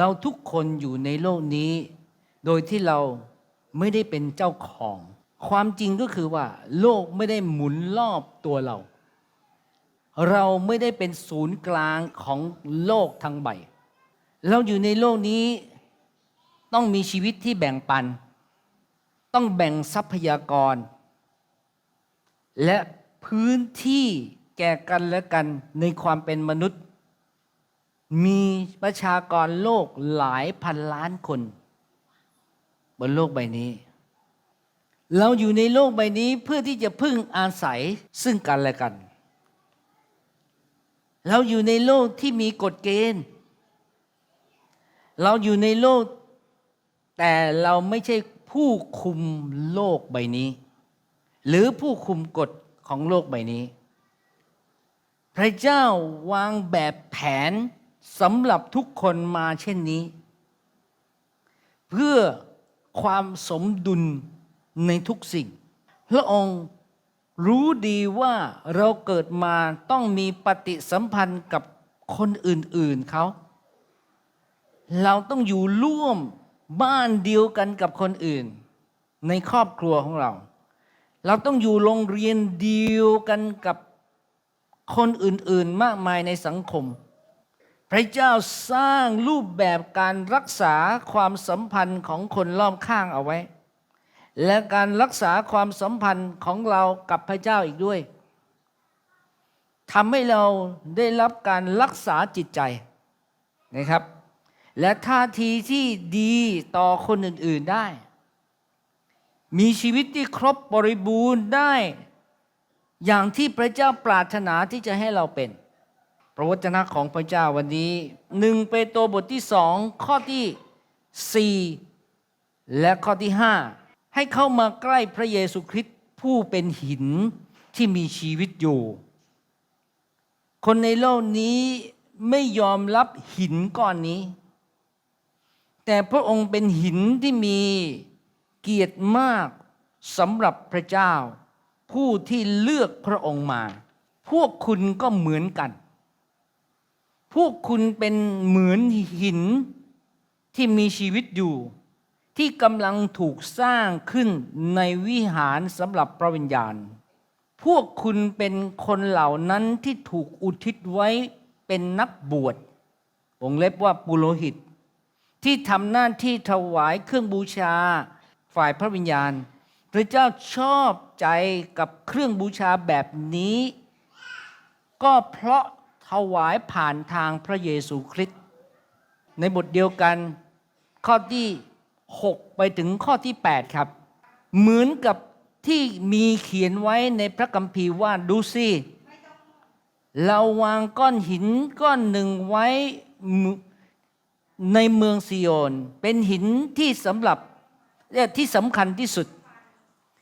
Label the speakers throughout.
Speaker 1: เราทุกคนอยู่ในโลกนี้ โดยที่เราไม่ได้เป็นเจ้าของ ความจริงก็คือว่า โลกไม่ได้หมุนรอบตัวเรา เราไม่ได้เป็นศูนย์กลางของโลกทั้งใบ เราอยู่ในโลกนี้ต้องมีชีวิตที่แบ่งปัน ต้องแบ่งทรัพยากร และพื้นที่แก่กันและกันในความเป็นมนุษย์ มีประชากรโลกหลายพันล้านคน บนโลกใบนี้ เราอยู่ในโลกใบนี้เพื่อที่จะพึ่งอาศัยซึ่งกันและกัน เราอยู่ในโลกที่มีกฎเกณฑ์ เราอยู่ในโลก แต่เราไม่ใช่ผู้คุมโลกใบนี้ หรือผู้คุมกฎของโลกใบนี้ พระเจ้าวางแบบแผน สำหรับทุกคนมาเช่นนี้ เพื่อความสมดุลในทุกสิ่ง พระองค์รู้ดีว่าเราเกิดมาต้องมีปฏิสัมพันธ์กับคนอื่นๆเขา เราต้องอยู่ร่วมบ้านเดียวกันกับคนอื่น ในครอบครัวของเรา เราต้องอยู่โรงเรียนเดียวกันกับคนอื่นๆ มากมายในสังคม พระเจ้าสร้างรูปแบบการรักษาความสัมพันธ์ของคนรอบข้างเอาไว้ และการรักษาความสัมพันธ์ของเรากับพระเจ้าอีกด้วยทำให้เราได้รับการรักษาจิตใจนะครับ และท่าทีที่ดีต่อคนอื่น ๆได้ มีชีวิตที่ครบบริบูรณ์ได้ อย่างที่พระเจ้าปรารถนาที่จะให้เราเป็น พระวจนะของพระเจ้าวันนี้หนึ่งเปโตรบทที่สองข้อที่สี่และข้อที่ห้าให้เข้ามาใกล้พระเยซูคริสต์ผู้เป็นหินที่มีชีวิตอยู่ คนในโลกนี้ไม่ยอมรับหินก้อนนี้ แต่พระองค์เป็นหินที่มีเกียรติมากสำหรับพระเจ้า ผู้ที่เลือกพระองค์มา พวกคุณก็เหมือนกัน พวกคุณเป็นเหมือนหินที่มีชีวิตอยู่ ที่กำลังถูกสร้างขึ้นในวิหารสำหรับพระวิญญาณ พวกคุณเป็นคนเหล่านั้นที่ถูกอุทิศไว้เป็นนักบวชวงเล็บว่าปุโรหิต ที่ทำหน้าที่ถวายเครื่องบูชาฝ่ายพระวิญญาณ พระเจ้าชอบใจกับเครื่องบูชาแบบนี้ ก็เพราะ ถวายผ่านทางพระเยซูคริสต์ในบทเดียวกันข้อที่ 6 ไปถึงข้อที่ 8 ครับ เหมือนกับที่มีเขียนไว้ในพระคัมภีร์ว่าดูสิเราวางก้อนหินก้อนหนึ่งไว้ในเมืองซิโอน เป็นหินที่สำหรับที่สำคัญที่สุด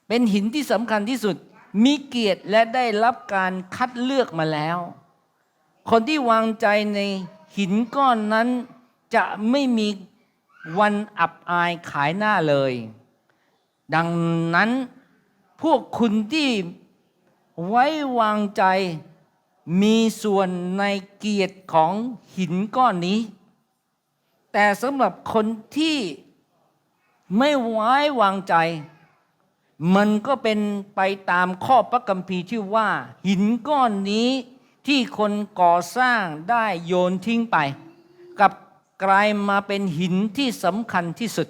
Speaker 1: เป็นหินที่สำคัญที่สุด มีเกียรติและได้รับการคัดเลือกมาแล้ว คนที่วางใจในหินก้อนนั้นจะไม่มีวันอับอายขายหน้าเลย ดังนั้นพวกคุณที่ไว้วางใจมีส่วนในเกียรติของหินก้อนนี้ แต่สำหรับคนที่ไม่ไว้วางใจ มันก็เป็นไปตามข้อพระคัมภีร์ที่ว่าหินก้อนนี้ ที่คนก่อสร้างได้โยนทิ้งไป กับกลายมาเป็นหินที่สำคัญที่สุด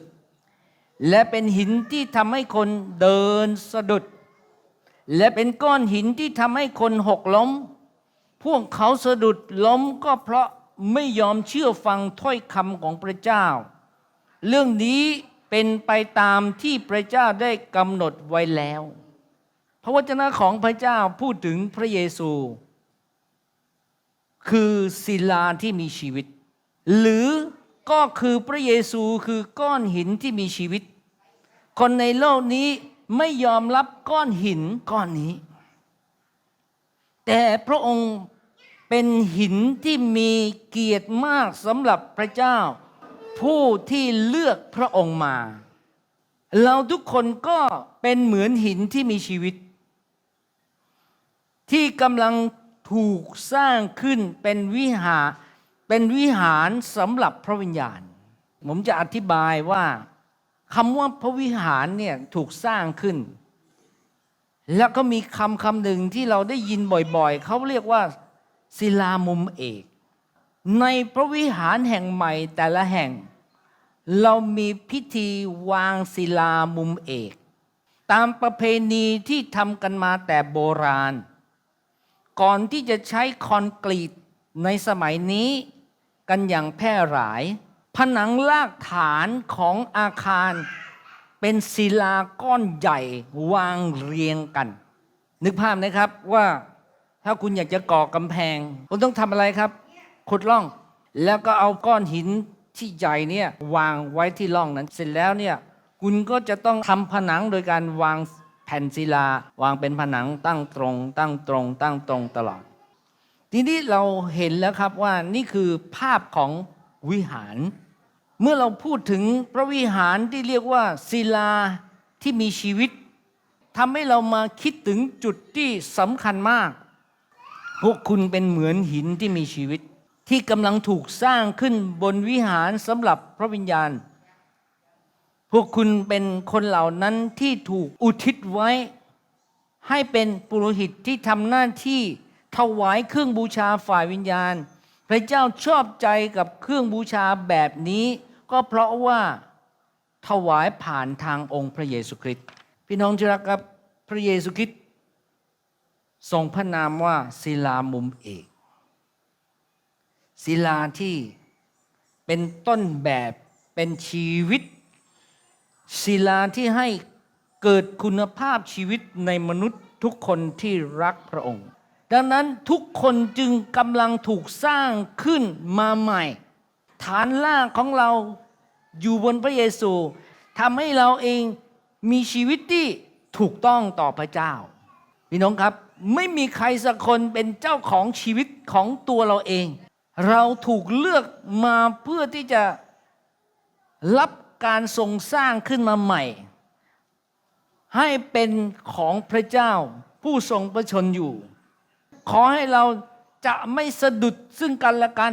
Speaker 1: และเป็นหินที่ทำให้คนเดินสะดุด และเป็นก้อนหินที่ทำให้คนหกล้ม พวกเขาสะดุดล้มก็เพราะไม่ยอมเชื่อฟังถ้อยคำของพระเจ้า เรื่องนี้เป็นไปตามที่พระเจ้าได้กำหนดไว้แล้ว พระวจนะของพระเจ้าพูดถึงพระเยซู คือศิลาที่มีชีวิต หรือก็คือพระเยซูคือก้อนหินที่มีชีวิต คนในโลกนี้ไม่ยอมรับก้อนหินก้อนนี้ แต่พระองค์เป็นหินที่มีเกียรติมากสำหรับพระเจ้า ผู้ที่เลือกพระองค์มา เราทุกคนก็เป็นเหมือนหินที่มีชีวิต ที่กำลัง ถูกสร้างขึ้นเป็นวิหารเป็นวิหารสำหรับพระวิญญาณ ผมจะอธิบายว่าคำว่าพระวิหารเนี่ยถูกสร้างขึ้น แล้วก็มีคำคำหนึ่งที่เราได้ยินบ่อยๆ เขาเรียกว่าศิลามุมเอก ในพระวิหารแห่งใหม่แต่ละแห่ง เรามีพิธีวางศิลามุมเอก ตามประเพณีที่ทำกันมาแต่โบราณ ก่อนที่จะใช้คอนกรีตในสมัยนี้กันอย่างแพร่หลาย ผนังรากฐานของอาคาร เป็นศิลาก้อนใหญ่วางเรียงกัน นึกภาพนะครับว่าถ้าคุณอยากจะก่อกำแพง คุณต้องทำอะไรครับ ขุดร่อง แล้วก็เอาก้อนหินที่ใหญ่เนี่ยวางไว้ที่ร่องนั้น เสร็จแล้วเนี่ยคุณก็จะต้องทำผนังโดยการวาง แผ่นศิลาวางเป็นผนังตั้งตรง ตั้งตรง ตั้งตรงตลอด ทีนี้เราเห็นแล้วครับว่านี่คือภาพของวิหาร เมื่อเราพูดถึงพระวิหารที่เรียกว่าศิลาที่มีชีวิตทำให้เรามาคิดถึงจุดที่สำคัญมาก พวกคุณเป็นเหมือนหินที่มีชีวิต ที่กำลังถูกสร้างขึ้นบนวิหารสำหรับพระวิญญาณ พวกคุณเป็นคนเหล่านั้นที่ถูกอุทิศไว้ ให้เป็นปุโรหิตที่ทำหน้าที่ถวายเครื่องบูชาฝ่ายวิญญาณ พระเจ้าชอบใจกับเครื่องบูชาแบบนี้ ก็เพราะว่าถวายผ่านทางองค์พระเยซูคริสต์พี่น้องที่รักครับพระเยซูคริสต์ทรงพระนามว่าศิลามุมเอก ศิลาที่เป็นต้นแบบเป็นชีวิต ศิลาที่ให้เกิดคุณภาพชีวิตในมนุษย์ทุกคนที่รักพระองค์ ดังนั้นทุกคนจึงกำลังถูกสร้างขึ้นมาใหม่ ฐานล่างของเราอยู่บนพระเยซูทำให้เราเองมีชีวิตที่ถูกต้องต่อพระเจ้า พี่น้องครับไม่มีใครสักคนเป็นเจ้าของชีวิตของตัวเราเอง เราถูกเลือกมาเพื่อที่จะรับ การทรงสร้างขึ้นมาใหม่ ให้เป็นของพระเจ้า ผู้ทรงประชนอยู่ ขอให้เราจะไม่สะดุดซึ่งกันและกัน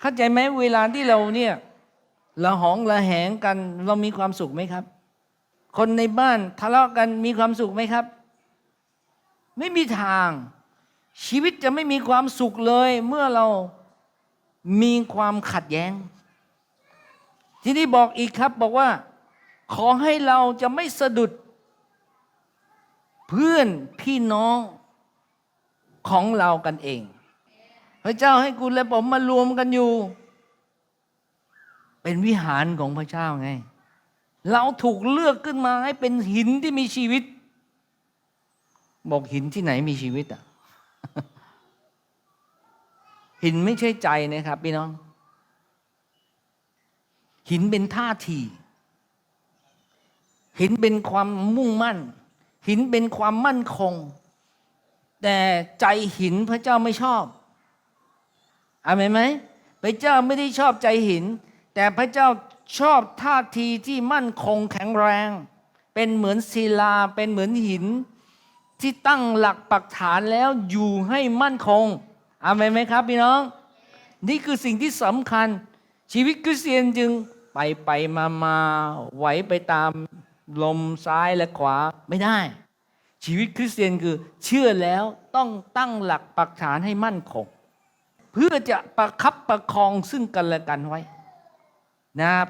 Speaker 1: เข้าใจไหมเวลาที่เราเนี่ยละหองละแหงกันเรามีความสุขไหมครับ คนในบ้านทะเลาะกันมีความสุขไหมครับ ไม่มีทาง ชีวิตจะไม่มีความสุขเลย เมื่อเรามีความขัดแย้ง ที่นี่บอกอีกครับบอกว่า ขอให้เราจะไม่สะดุด เพื่อนพี่น้องของเรากันเอง พระเจ้าให้คุณและผมมารวมกันอยู่ เป็นวิหารของพระเจ้าไง เราถูกเลือกขึ้นมาให้เป็นหินที่มีชีวิต บอกหินที่ไหนมีชีวิตอะหินไม่ใช่ใจนะครับพี่น้อง หินเป็นท่าที หินเป็นความมุ่งมั่น หินเป็นความมั่นคง แต่ใจหินพระเจ้าไม่ชอบอามนไหมพระเจ้าไม่ได้ชอบใจหิน แต่พระเจ้าชอบท่าทีที่มั่นคงแข็งแรง เป็นเหมือนศิลาเป็นเหมือนหิน ที่ตั้งหลักปักฐานแล้วอยู่ให้มั่นคงอามนไหมครับพี่น้อง นี่คือสิ่งที่สำคัญชีวิตคริสเตียนจึง ไปไปมามาไหวไปตามลมซ้ายและขวาไม่ได้ ชีวิตคริสเตียนคือเชื่อแล้วต้องตั้งหลักปักฐานให้มั่นคง เพื่อจะประคับประคองซึ่งกันและกันไว้นะครับ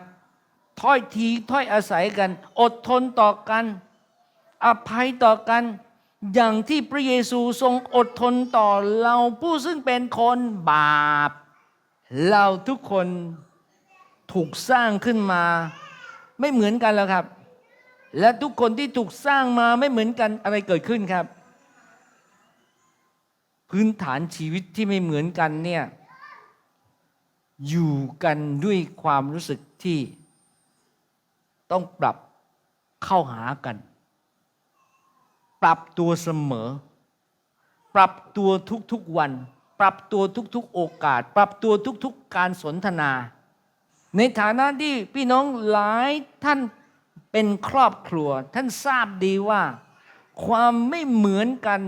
Speaker 1: ถ้อยทีถ้อยอาศัยกัน อดทนต่อกัน อภัยต่อกัน อย่างที่พระเยซูทรงอดทนต่อเราผู้ซึ่งเป็นคนบาป เราทุกคน ถูกสร้างขึ้นมา ไม่เหมือนกันแล้วครับ และทุกคนที่ถูกสร้างมาไม่เหมือนกันอะไรเกิดขึ้นครับ พื้นฐานชีวิตที่ไม่เหมือนกันเนี่ยอยู่กันด้วยความรู้สึกที่ต้องปรับเข้าหากัน ปรับตัวเสมอ ปรับตัวทุกๆวัน ปรับตัวทุกๆโอกาส ปรับตัวทุกๆการสนทนา ในฐานะที่พี่น้องหลายท่านเป็นครอบครัว ท่านทราบดีว่า ความไม่เหมือนกัน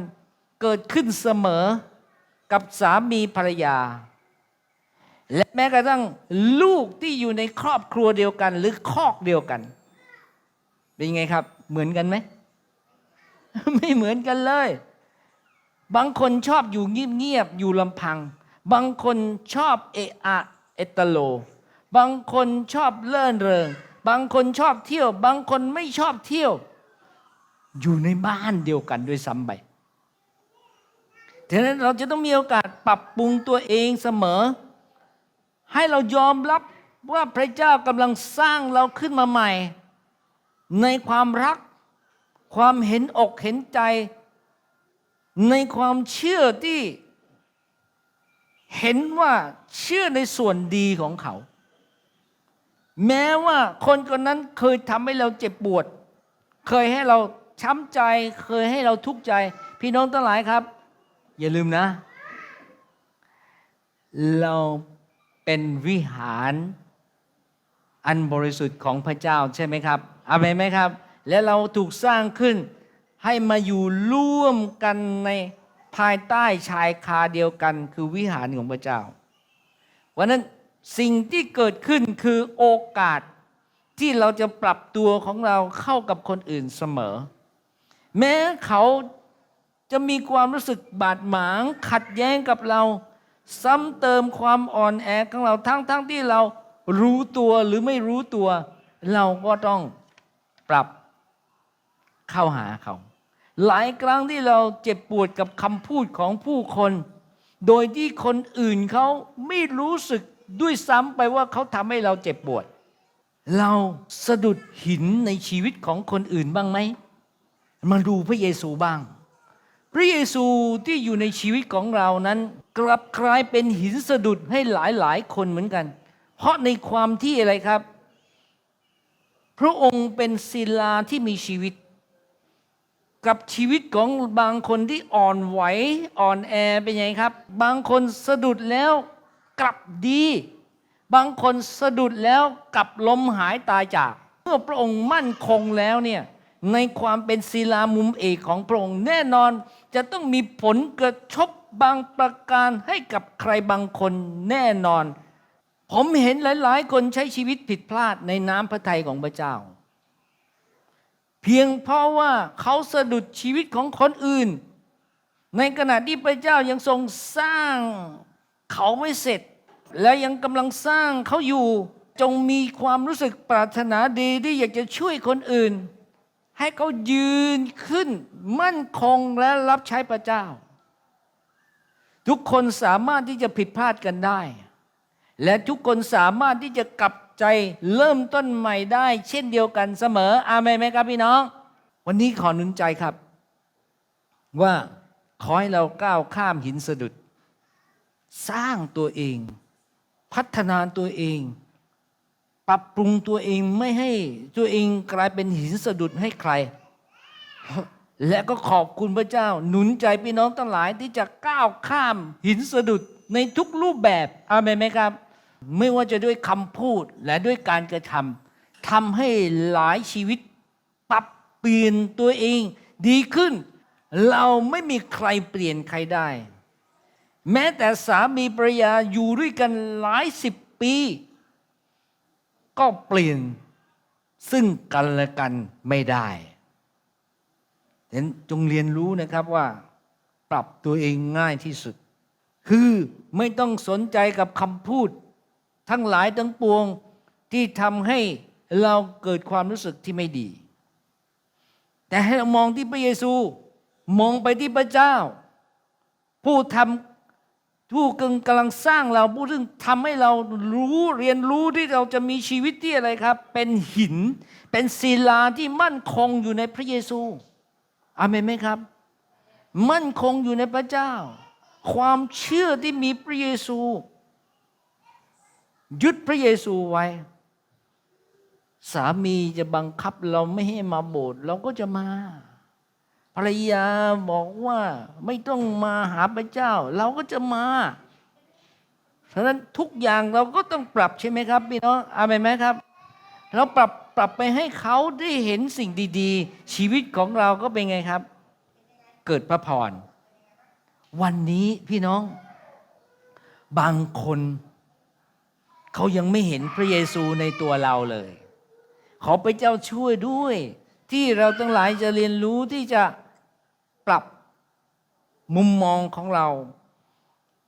Speaker 1: เกิดขึ้นเสมอกับสามีภรรยา และแม้กระทั่งลูกที่อยู่ในครอบครัวเดียวกัน หรือคอกเดียวกัน เป็นไงครับ เหมือนกันไหมไม่เหมือนกันเลย บางคนชอบอยู่เงียบๆอยู่ลำพัง บางคนชอบเอะอะเอตโล บางคนชอบเล่นเริง บางคนชอบเที่ยว บางคนไม่ชอบเที่ยว อยู่ในบ้านเดียวกันด้วยซ้ำไปดังนั้นเราจะต้องมีโอกาสปรับปรุงตัวเองเสมอ ให้เรายอมรับว่าพระเจ้ากำลังสร้างเราขึ้นมาใหม่ ในความรัก ความเห็นอกเห็นใจ ในความเชื่อที่ เห็นว่าเชื่อในส่วนดีของเขา แม้ว่าคนคนนั้นเคยทำให้เราเจ็บปวด เคยให้เราช้ำใจ เคยให้เราทุกข์ใจ พี่น้องทั้งหลายครับ อย่าลืมนะ เราเป็นวิหารอันบริสุทธิ์ของพระเจ้าใช่ไหมครับอาเมนไหมครับ และเราถูกสร้างขึ้นให้มาอยู่ร่วมกันในภายใต้ชายคาเดียวกัน คือวิหารของพระเจ้าวันนั้น สิ่งที่เกิดขึ้นคือโอกาสที่เราจะปรับตัวของเราเข้ากับคนอื่นเสมอ แม้เขาจะมีความรู้สึกบาดหมาง ขัดแย้งกับเรา ซ้ำเติมความอ่อนแอของเราทั้งๆทที่เรารู้ตัวหรือไม่รู้ตัว เราก็ต้องปรับเข้าหาเขา หลายครั้งที่เราเจ็บปวดกับคำพูดของผู้คน โดยที่คนอื่นเขาไม่รู้สึก ด้วยซ้ำไปว่าเขาทำให้เราเจ็บปวด เราสะดุดหินในชีวิตของคนอื่นบ้างไหม มาดูพระเยซูบ้าง พระเยซูที่อยู่ในชีวิตของเรานั้น กลับกลายเป็นหินสะดุดให้หลายหลายๆคนเหมือนกัน เพราะในความที่อะไรครับ พระองค์เป็นศิลาที่มีชีวิต กับชีวิตของบางคนที่อ่อนไหวอ่อนแอเป็นไงครับ บางคนสะดุดแล้ว กลับดี บางคนสะดุดแล้วกลับล้มหายตายจาก เมื่อพระองค์มั่นคงแล้วเนี่ยในความเป็นศิลามุมเอกของพระองค์แน่นอนจะต้องมีผลกระทบบางประการให้กับใครบางคนแน่นอน ผมเห็นหลาย ๆ คนใช้ชีวิตผิดพลาดในน้ำพระทัยของพระเจ้า เพียงเพราะว่าเขาสะดุดชีวิตของคนอื่น ในขณะที่พระเจ้ายังทรงสร้าง เขาไม่เสร็จ และยังกำลังสร้างเขาอยู่จงมีความรู้สึกปรารถนาดีที่อยากจะช่วยคนอื่น ให้เขายืนขึ้น มั่นคงและรับใช้พระเจ้า ทุกคนสามารถที่จะผิดพลาดกันได้ และทุกคนสามารถที่จะกลับใจเริ่มต้นใหม่ได้ เช่นเดียวกันเสมอ อาเมนไหมครับพี่น้อง วันนี้ขอหนุนใจครับ ว่าขอให้เราก้าวข้ามหินสะดุด สร้างตัวเอง พัฒนาตัวเอง ปรับปรุงตัวเองไม่ให้ตัวเองกลายเป็นหินสะดุดให้ใคร และก็ขอบคุณพระเจ้า หนุนใจพี่น้องทั้งหลายที่จะก้าวข้ามหินสะดุดในทุกรูปแบบอาเมนไหมครับ ไม่ว่าจะด้วยคำพูดและด้วยการกระทำทำให้หลายชีวิต ปรับเปลี่ยนตัวเองดีขึ้น เราไม่มีใครเปลี่ยนใครได้ แม้แต่สามีภรรยาอยู่ด้วยกันหลายสิบปี ก็เปลี่ยนซึ่งกันและกันไม่ได้เห็นจงเรียนรู้นะครับว่าปรับตัวเองง่ายที่สุด คือไม่ต้องสนใจกับคำพูด ทั้งหลายทั้งปวงที่ทำให้เราเกิดความรู้สึกที่ไม่ดี แต่ให้เรามองที่พระเยซู มองไปที่พระเจ้า ผู้ทำ ผู้กำกำลังสร้างเราผู้ซึ่งทำให้เรารู้เรียนรู้ที่เราจะมีชีวิตที่อะไรครับ เป็นหิน เป็นศิลาที่มั่นคงอยู่ในพระเยซูอาเมนไหมครับ มั่นคงอยู่ในพระเจ้า ความเชื่อที่มีพระเยซู ยึดพระเยซูไว้ สามีจะบังคับเราไม่ให้มาโบสถ์เราก็จะมา ภรรยาบอกว่าไม่ต้องมาหาพระเจ้า เราก็จะมาฉะนั้นทุกอย่างเราก็ต้องปรับใช่ไหมครับพี่น้องอาเมนไหมครับ เราปรับปรับไปให้เขาได้เห็นสิ่งดีๆ ชีวิตของเราก็เป็นไงครับ เกิดพระพรวันนี้พี่น้อง บางคนเขายังไม่เห็นพระเยซูในตัวเราเลย ขอพระเจ้าช่วยด้วยที่เราทั้งหลายจะเรียนรู้ที่จะ ปรับมุมมองของเรา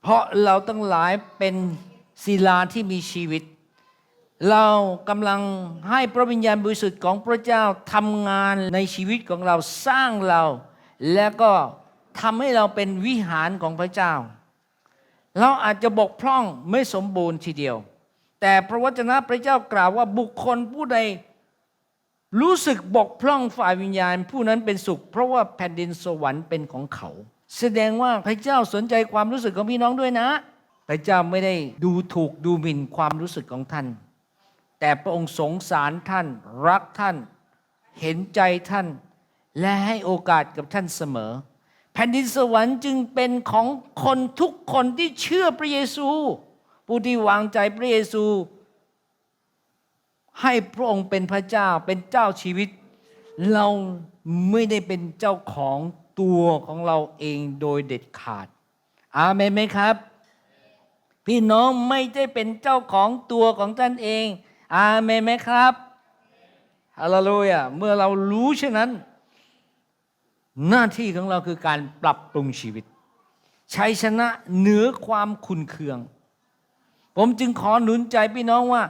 Speaker 1: เพราะเราทั้งหลายเป็นศิลาที่มีชีวิต เรากำลังให้พระวิญญาณบริสุทธิ์ของพระเจ้าทำงานในชีวิตของเราสร้างเรา และก็ทำให้เราเป็นวิหารของพระเจ้า เราอาจจะบกพร่องไม่สมบูรณ์ทีเดียว แต่พระวจนะพระเจ้ากล่าวว่าบุคคลผู้ใด รู้สึกบกพร่องฝ่ายวิญญาณ ผู้นั้นเป็นสุข เพราะว่าแผ่นดินสวรรค์เป็นของเขา แสดงว่าพระเจ้าสนใจความรู้สึกของพี่น้องด้วยนะ พระเจ้าไม่ได้ดูถูกดูหมิ่นความรู้สึกของท่าน แต่พระองค์สงสารท่าน รักท่าน เห็นใจท่าน และให้โอกาสกับท่านเสมอ แผ่นดินสวรรค์จึงเป็นของคนทุกคนที่เชื่อพระเยซู ผู้ที่วางใจพระเยซู ให้พระองค์เป็นพระเจ้าเป็นเจ้าชีวิต เราไม่ได้เป็นเจ้าของตัวของเราเองโดยเด็ดขาด อาเมนไหมครับ พี่น้องไม่ได้เป็นเจ้าของตัวของท่านเอง อาเมนไหมครับฮาเลลูยาเมื่อเรารู้เช่นนั้น หน้าที่ของเราคือการปรับปรุงชีวิตชัยชนะเหนือความขุนเคือง ผมจึงขอหนุนใจพี่น้องว่า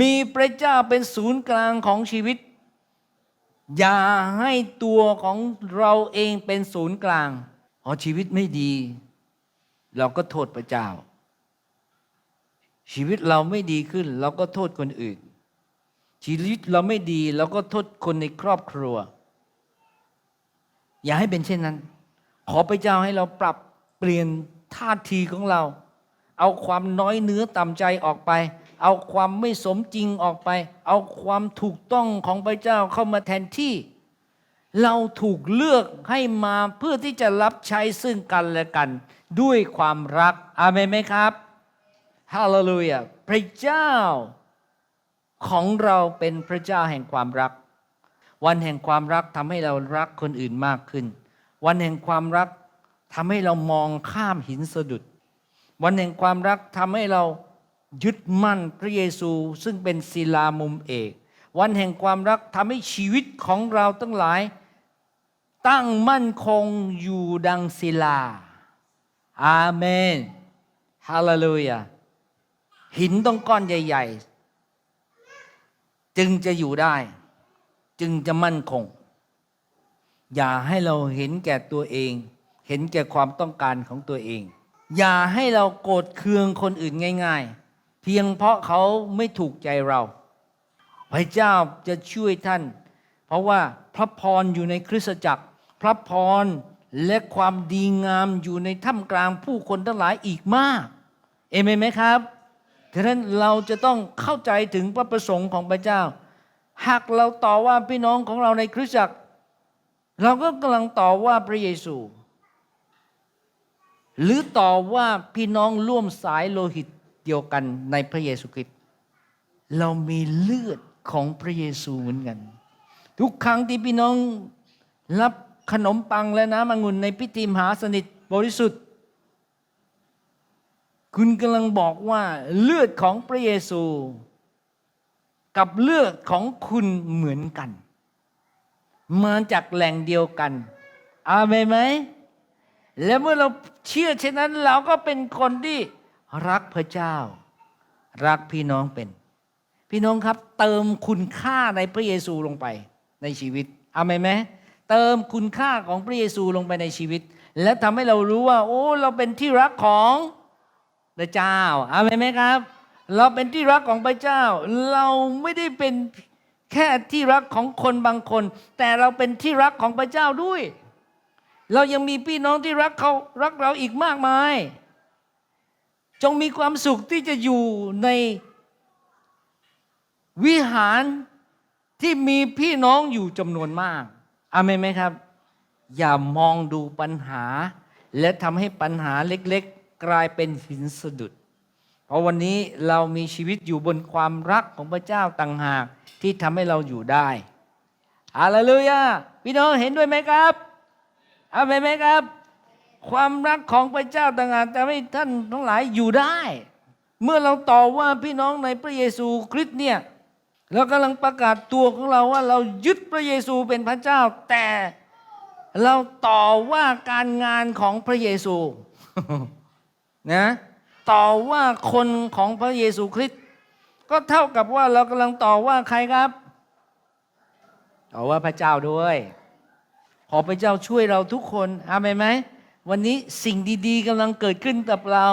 Speaker 1: มีพระเจ้าเป็นศูนย์กลางของชีวิต อย่าให้ตัวของเราเองเป็นศูนย์กลางพอชีวิตไม่ดี เราก็โทษพระเจ้า ชีวิตเราไม่ดีขึ้น เราก็โทษคนอื่น ชีวิตเราไม่ดีเราก็โทษคนในครอบครัว อย่าให้เป็นเช่นนั้น ขอพระเจ้าให้เราปรับเปลี่ยนท่าทีของเรา เอาความน้อยเนื้อต่ำใจออกไป เอาความไม่สมจริงออกไป เอาความถูกต้องของพระเจ้าเข้ามาแทนที่ เราถูกเลือกให้มาเพื่อที่จะรับใช้ซึ่งกันและกัน ด้วยความรักอาเมนไหมครับฮาเลลูยาพระเจ้าของเราเป็นพระเจ้าแห่งความรัก วันแห่งความรักทำให้เรารักคนอื่นมากขึ้น วันแห่งความรักทำให้เรามองข้ามหินสะดุด วันแห่งความรักทำให้เรา ยึดมั่นพระเยซูซึ่งเป็นศิลามุมเอก วันแห่งความรักทำให้ชีวิตของเราทั้งหลาย ตั้งมั่นคงอยู่ดังศิลา อาเมน ฮาเลลูยา หินต้องก้อนใหญ่ ๆ จึงจะอยู่ได้ จึงจะมั่นคง อย่าให้เราเห็นแก่ตัวเอง เห็นแก่ความต้องการของตัวเอง อย่าให้เราโกรธเคืองคนอื่นง่าย ๆ พียงเพราะเขาไม่ถูกใจเรา พระเจ้าจะช่วยท่าน เพราะว่าพระพรอยู่ในคริสตจักร พระพรและความดีงามอยู่ในท่ามกลางผู้คนทั้งหลายอีกมาก เอเมนไหมครับดังนั้นเราจะต้องเข้าใจถึงพระประสงค์ของพระเจ้า หากเราต่อว่าพี่น้องของเราในคริสตจักร เราก็กำลังต่อว่าพระเยซู หรือต่อว่าพี่น้องร่วมสายโลหิต เดียวกันในพระเยซูคริสต์เรามีเลือดของพระเยซูเหมือนกัน ทุกครั้งที่พี่น้องรับขนมปังและน้ำองุ่นในพิธีมหาสนิทบริสุทธิ์ คุณกำลังบอกว่าเลือดของพระเยซู กับเลือดของคุณเหมือนกัน มาจากแหล่งเดียวกันอาเมนไหมและเมื่อเราเชื่อเช่นนั้นเราก็เป็นคนที่ รักพระเจ้า รักพี่น้องเป็น พี่น้องครับ เติมคุณค่าในพระเยซูลงไปในชีวิตอาเมไหมเติมคุณค่าของพระเยซูลงไปในชีวิต และทำให้เรารู้ว่า โอ้ เราเป็นที่รักของพระเจ้าอาเมไหมครับ เราเป็นที่รักของพระเจ้า เราไม่ได้เป็นแค่ที่รักของคนบางคน แต่เราเป็นที่รักของพระเจ้าด้วย เรายังมีพี่น้องที่รักเขารักเราอีกมากมาย จงมีความสุขที่จะอยู่ในวิหารที่มีพี่น้องอยู่จำนวนมากอาเมนไหมครับ อย่ามองดูปัญหา และทำให้ปัญหาเล็กๆ กลายเป็นหินสะดุด เพราะวันนี้เรามีชีวิตอยู่บนความรักของพระเจ้าต่างหากที่ทำให้เราอยู่ได้อาเลลูยาพี่น้องเห็นด้วยไหมครับอาเมนไหมครับ ความรักของพระเจ้าต่างหากทำให้ท่านทั้งหลายอยู่ได้ เมื่อเราต่อว่าพี่น้องในพระเยซูคริสต์เนี่ยเรากำลังประกาศตัวของเราว่าเรายึดพระเยซูเป็นพระเจ้า แต่เราต่อว่าการงานของพระเยซูนะต่อว่าคนของพระเยซูคริสต์ก็เท่ากับว่าเรากำลังต่อว่าใครครับต่อว่าพระเจ้าด้วย ขอพระเจ้าช่วยเราทุกคนอาเมนไหม วันนี้สิ่งดีๆกำลังเกิดขึ้นกับเรา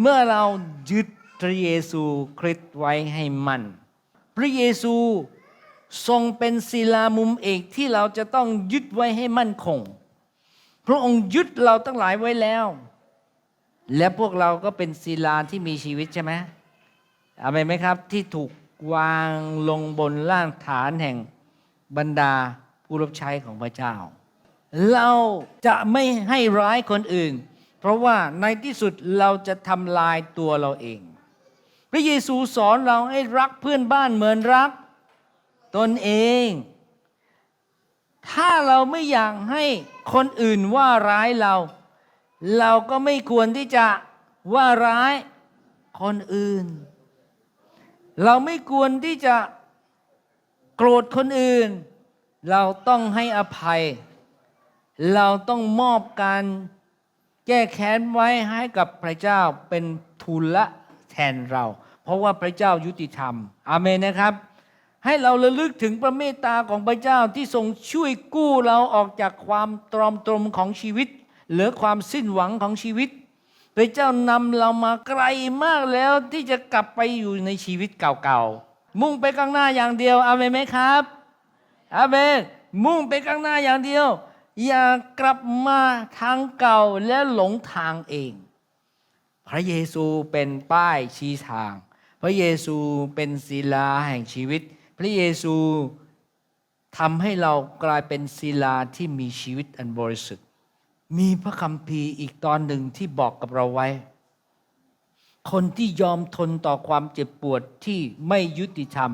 Speaker 1: เมื่อเรายึดพระเยซูคริสต์ไว้ให้มัน่น พระเยซูทรงเป็นศิลามุมเอกที่เราจะต้องยึดไว้ให้มั่นคง พระองค์ยึดเราตั้งหลายไว้แล้ว และพวกเราก็เป็นศิลาที่มีชีวิตใช่ไหมอาเมนไหมครับที่ถูกวางลงบนล่างฐานแห่งบรรดาผู้รับใช้ของพระเจ้า เราจะไม่ให้ร้ายคนอื่น เพราะว่าในที่สุดเราจะทำลายตัวเราเอง พระเยซูสอนเราให้รักเพื่อนบ้านเหมือนรักตนเอง ถ้าเราไม่อยากให้คนอื่นว่าร้ายเรา เราก็ไม่ควรที่จะว่าร้ายคนอื่น เราไม่ควรที่จะโกรธคนอื่น เราต้องให้อภัย เราต้องมอบการแก้แค้นไว้ให้กับพระเจ้าเป็นทุนละแทนเรา เพราะว่าพระเจ้ายุติธรรม อาเมนนะครับ ให้เราระลึกถึงพระเมตตาของพระเจ้าที่ทรงช่วยกู้เราออกจากความตรอมตรมของชีวิตเหลือความสิ้นหวังของชีวิต พระเจ้านำเรามาไกลมากแล้วที่จะกลับไปอยู่ในชีวิตเก่าๆ มุ่งไปข้างหน้าอย่างเดียวอาเมนไหมครับอาเมนมุ่งไปข้างหน้าอย่างเดียว อย่ากลับมาทางเก่าและหลงทางเอง พระเยซูเป็นป้ายชี้ทาง พระเยซูเป็นศิลาแห่งชีวิต พระเยซูทำให้เรากลายเป็นศิลาที่มีชีวิตอันบริสุทธิ์ มีพระคัมภีร์อีกตอนหนึ่งที่บอกกับเราไว้ คนที่ยอมทนต่อความเจ็บปวดที่ไม่ยุติธรรม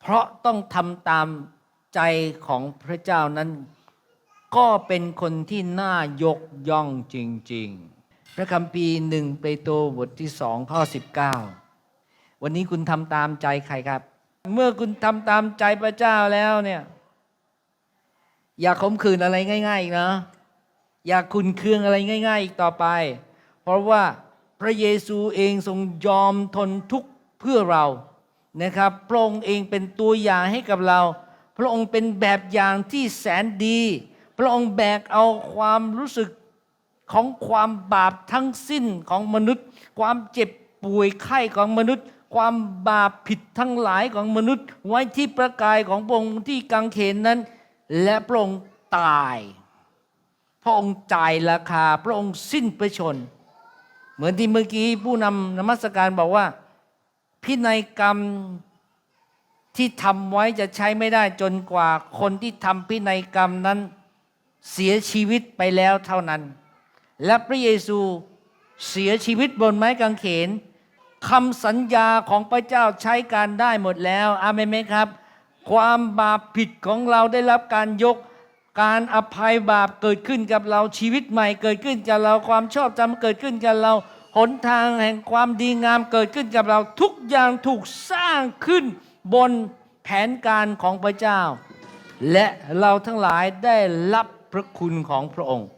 Speaker 1: เพราะต้องทำตาม ใจของพระเจ้านั้น ก็เป็นคนที่น่ายกย่องจริง ๆ พระคัมภีร์หนึ่งเปโตรบทที่สองข้อสิบเก้าวันนี้คุณทำตามใจใครครับ เมื่อคุณทำตามใจพระเจ้าแล้วเนี่ย อย่าขมขืนอะไรง่าย ๆ อีกนะ อย่าคุณเคืองอะไรง่าย ๆ อีกต่อไป เพราะว่าพระเยซูเองทรงยอมทนทุกข์เพื่อเรานะครับพระองค์เองเป็นตัวอย่างให้กับเรา ระองค์เป็นแบบอย่างที่แสนดี พระองค์แบกเอาความรู้สึกของความบาปทั้งสิ้นของมนุษย์ ความเจ็บป่วยไข้ของมนุษย์ ความบาปผิดทั้งหลายของมนุษย์ ไว้ที่ประกายของพระองค์ที่กังเขนนั้น และพระองค์ตาย พระองค์จ่ายราคา พระองค์สิ้นพระชน เหมือนที่เมื่อกี้ผู้นำนมัสการบอกว่า พินัยกรรม ที่ทำไว้จะใช้ไม่ได้จนกว่าคนที่ทำพินัยกรรมนั้นเสียชีวิตไปแล้วเท่านั้น และพระเยซูเสียชีวิตบนไม้กางเขนคำสัญญาของพระเจ้าใช้การได้หมดแล้วอาเมนไหมครับ ความบาปผิดของเราได้รับการยกการอภัยบาปเกิดขึ้นกับเราชีวิตใหม่ เกิดขึ้นกับเราความชอบธรรมเกิดขึ้นกับเราหนทางแห่งความดีงามเกิดขึ้นกับเราทุกอย่างถูกสร้างขึ้น บนแผนการของพระเจ้า และเราทั้งหลายได้รับพระคุณของพระองค์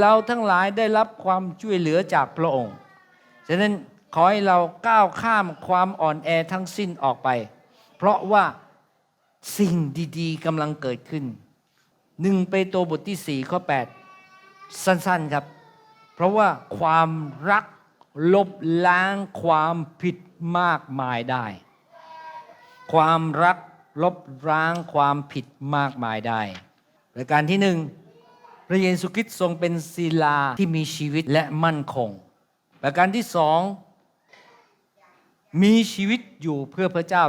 Speaker 1: เราทั้งหลายได้รับความช่วยเหลือจากพระองค์ ฉะนั้นขอให้เราก้าวข้ามความอ่อนแอทั้งสิ้นออกไป เพราะว่าสิ่งดีๆกำลังเกิดขึ้นหนึ่งเปโตบทที่สี่ข้อ 8 สั้นๆครับ เพราะว่าความรักลบล้างความผิดมากมายได้ ความรักลบล้างความผิดมากมายได้ประการที่หนึ่งพระเยซูคริสต์ทรงเป็นศิลาที่มีชีวิตและมั่นคง ประการที่สองมีชีวิตอยู่เพื่อพระเจ้า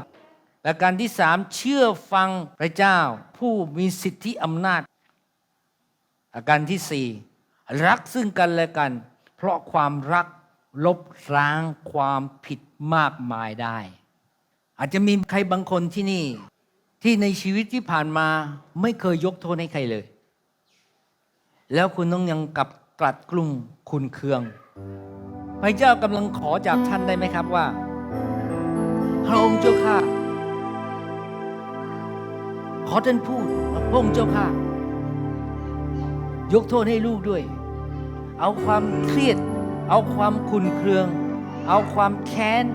Speaker 1: ประการที่สามเชื่อฟังพระเจ้า ผู้มีสิทธิอำนาจประการที่สี่รักซึ่งกันและกัน เพราะความรักลบล้างความผิดมากมายได้ อาจจะมีใครบางคนที่นี่ ที่ในชีวิตที่ผ่านมาไม่เคยยกโทษให้ใครเลย แล้วคุณต้องยังกลับกลัดกลุ่มคุณเคือง พระเจ้ากำลังขอจากท่านได้ไหมครับว่าพระองค์เจ้าข้าขอท่านพูดพระองค์เจ้าข้ายกโทษให้ลูกด้วย เอาความเครียด เอาความขุนเคือง เอาความแค้น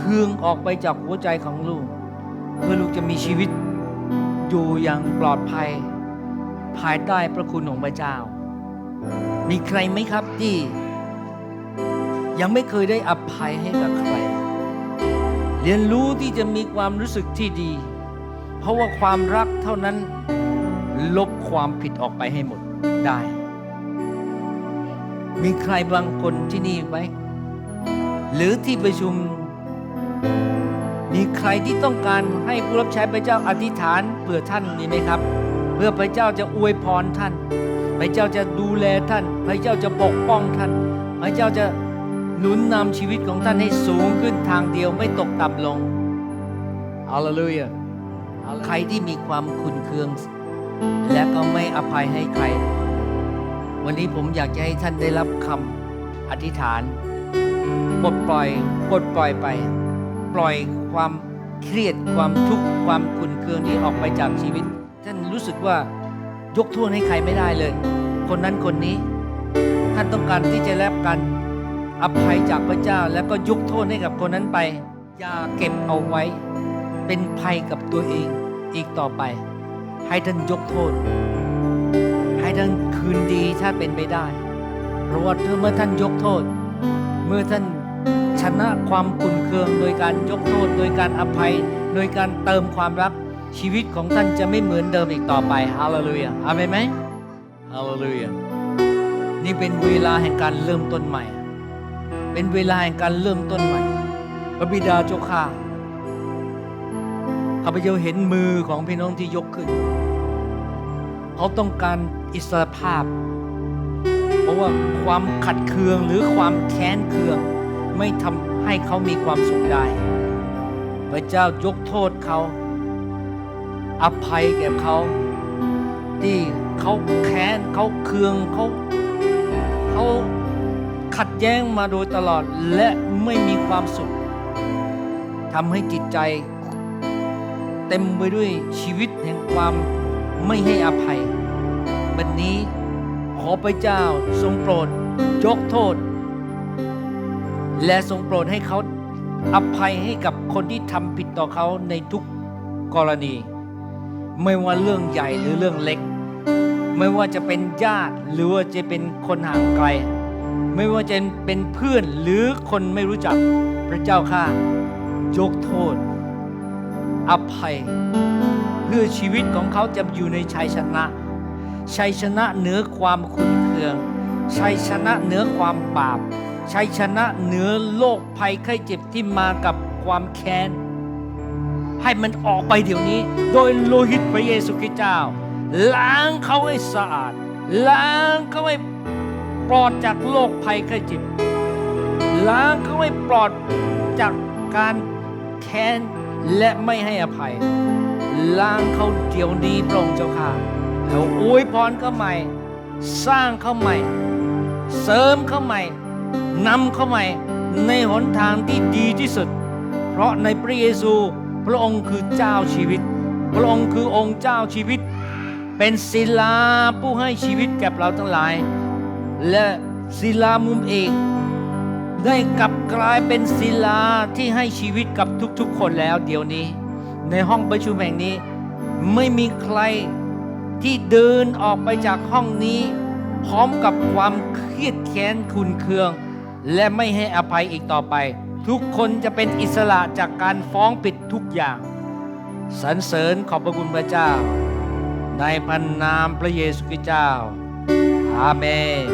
Speaker 1: คืองออกไปจากหัวใจของลูก เพื่อลูกจะมีชีวิตอยู่อย่างปลอดภัย ภายใต้พระคุณของพระเจ้า มีใครไหมครับที่ยังไม่เคยได้อภัยให้กับใคร เรียนรู้ที่จะมีความรู้สึกที่ดี เพราะว่าความรักเท่านั้นลบความผิดออกไปให้หมดได้ มีใครบางคนที่นี่ไหมหรือที่ประชุม มีใครที่ต้องการให้ผู้รับใช้พระเจ้าอธิษฐานเพื่อท่านมีไหมครับ เพื่อพระเจ้าจะอวยพรท่าน พระเจ้าจะดูแลท่าน พระเจ้าจะปกป้องท่าน พระเจ้าจะหนุนนำชีวิตของท่านให้สูงขึ้นทางเดียวไม่ตกต่ำลงฮาเลลูยาใครที่มีความขุนเคือง และก็ไม่อภัยให้ใคร วันนี้ผมอยากจะให้ท่านได้รับคำอธิษฐานปลดปล่อยปลดปล่อยไป ปล่อยความเครียดความทุกข์ความขุ่นเคืองนี้ออกไปจากชีวิต ท่านรู้สึกว่ายกโทษให้ใครไม่ได้เลย คนนั้นคนนี้ ท่านต้องการที่จะรับการอภัยจากพระเจ้า แล้วก็ยกโทษให้กับคนนั้นไป อย่าเก็บเอาไว้ เป็นภัยกับตัวเองอีกต่อไป ให้ท่านยกโทษ ให้ท่านคืนดีถ้าเป็นไปได้ เพราะว่าเมื่อท่านยกโทษ เมื่อท่าน ชนะความขุนเคือง โดยการยกโทษ โดยการอภัย โดยการเติมความรักชีวิตของท่านจะไม่เหมือนเดิมอีกต่อไปฮาเลลูยาอาเมนไหมฮาเลลูยานี่เป็นเวลาแห่งการเริ่มต้นใหม่ เป็นเวลาแห่งการเริ่มต้นใหม่ พระบิดาเจ้าข้าข้าพเจ้าเห็นมือของพี่น้องที่ยกขึ้น เขาต้องการอิสรภาพ เพราะว่าความขัดเคืองหรือความแค้นเคือง ไม่ทำให้เขามีความสุขได้ พระเจ้ายกโทษเขาอภัยแก่เขาที่เขาแค้นเขาเคืองเขาเขาขัดแย้งมาโดยตลอดและไม่มีความสุขทำให้จิตใจ เต็มไปด้วยชีวิตแห่งความไม่ให้อภัย วันนี้ขอพระเจ้าทรงโปรดยกโทษ และทรงโปรดให้เขาอภัยให้กับคนที่ทำผิดต่อเขาในทุกกรณี ไม่ว่าเรื่องใหญ่หรือเรื่องเล็ก ไม่ว่าจะเป็นญาติหรือว่าจะเป็นคนห่างไกล ไม่ว่าจะเป็นเพื่อนหรือคนไม่รู้จักพระเจ้าข้ายกโทษ อภัย เพื่อชีวิตของเขาจะอยู่ในชัยชนะชัยชนะเหนือความขุนเคืองชัยชนะเหนือความบาป ชัยชนะเหนือโรคภัยไข้เจ็บที่มากับความแค้น ให้มันออกไปเดี๋ยวนี้ โดยโลหิตพระเยซูคริสต์เจ้า ล้างเขาให้สะอาด ล้างเขาให้ปลอดจากโรคภัยไข้เจ็บ ล้างเขาให้ปลอดจากการแค้นและไม่ให้อภัย ล้างเขาเดี๋ยวนี้พระองค์เจ้าค่ะแล้วอวยพรเขาใหม่ สร้างเขาใหม่ เสริมเขาใหม่ นำเข้าใหม่ในหนทางที่ดีที่สุด เพราะในพระเยซูพระองค์คือเจ้าชีวิต พระองค์คือองค์เจ้าชีวิต เป็นศิลาผู้ให้ชีวิตแก่เราทั้งหลาย และศิลามุมเอกได้กลับกลายเป็นศิลาที่ให้ชีวิตกับทุกๆ คนแล้วเดี๋ยวนี้ ในห้องประชุมแห่งนี้ ไม่มีใครที่เดินออกไปจากห้องนี้ พร้อมกับความเครียดแค้นขุนเคือง และไม่ให้อภัยอีกต่อไป ทุกคนจะเป็นอิสระจากการฟ้องผิดทุกอย่างสรรเสริญขอบพระคุณพระเจ้า ในพันนามพระเยซูคริสต์เจ้า อาเมน